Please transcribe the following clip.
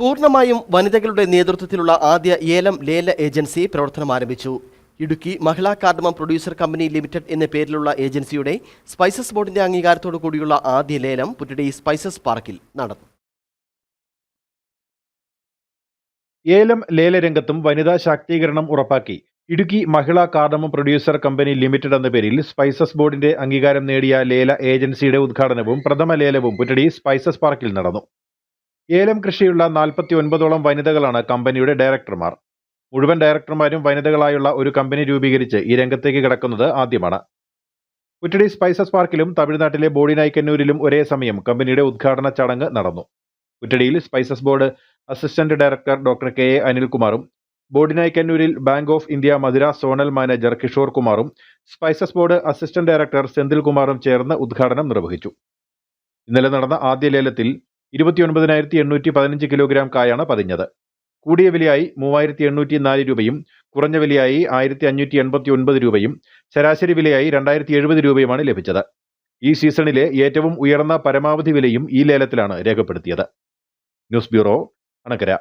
പൂർണമായും വനിതകളുടെ നേതൃത്വത്തിലുള്ള ആദ്യ ഏലം ലേല ഏജൻസി പ്രവർത്തനം ആരംഭിച്ചു. Idukki Mahila cardamom producer company limited എന്ന പേരിലുള്ള ഏജൻസിയുടെ സ്പൈസസ് ബോർഡിന്റെ അംഗീകാരത്തോടു കൂടിയുള്ള ആദ്യ ലേലം പുറ്റടി സ്പൈസസ് പാർക്കിൽ നടന്നു. ഏലം ലേല രംഗത്തും വനിതാ ശാക്തീകരണം ഉറപ്പാക്കി. Idukki Mahila cardamom producer company limited എന്ന പേരിൽ സ്പൈസസ് ബോർഡിന്റെ അംഗീകാരം നേടിയ ലേല ഏജൻസിയുടെ ഉദ്ഘാടനവും പ്രഥമ ലേലവും പുറ്റടി സ്പൈസസ് പാർക്കിൽ നടന്നു. ഏലം കൃഷിയുള്ള നാൽപ്പത്തി ഒൻപതോളം വനിതകളാണ് കമ്പനിയുടെ ഡയറക്ടർമാർ. മുഴുവൻ ഡയറക്ടർമാരും വനിതകളായുള്ള ഒരു കമ്പനി രൂപീകരിച്ച് ഈ രംഗത്തേക്ക് കിടക്കുന്നത് ആദ്യമാണ്. കുറ്റടി സ്പൈസസ് പാർക്കിലും തമിഴ്നാട്ടിലെ ബോഡിനായ്ക്കന്നൂരിലും ഒരേ സമയം കമ്പനിയുടെ ഉദ്ഘാടന ചടങ്ങ് നടന്നു. കുറ്റടിയിൽ spices board assistant director doctor K A അനിൽകുമാറും ബോഡിനായ്ക്കന്നൂരിൽ bank of India Madurai zonal manager Kishore കുമാറും spices board assistant director Senthil കുമാറും ചേർന്ന് ഉദ്ഘാടനം നിർവഹിച്ചു. ഇന്നലെ നടന്ന ആദ്യ ലേലത്തിൽ ഇരുപത്തിയൊൻപതിനായിരത്തി എണ്ണൂറ്റി പതിനഞ്ച് കിലോഗ്രാം കായാണ് പതിഞ്ഞത്. കൂടിയ വിലയായി മൂവായിരത്തി എണ്ണൂറ്റി നാല് രൂപയും കുറഞ്ഞ വിലയായി ആയിരത്തി അഞ്ഞൂറ്റി എൺപത്തി ഒൻപത് രൂപയും ശരാശരി വിലയായി രണ്ടായിരത്തി എഴുപത് രൂപയുമാണ് ലഭിച്ചത്. ഈ സീസണിലെ ഏറ്റവും ഉയർന്ന പരമാവധി വിലയും ഈ ലേലത്തിലാണ് രേഖപ്പെടുത്തിയത്. News bureau Anakkara.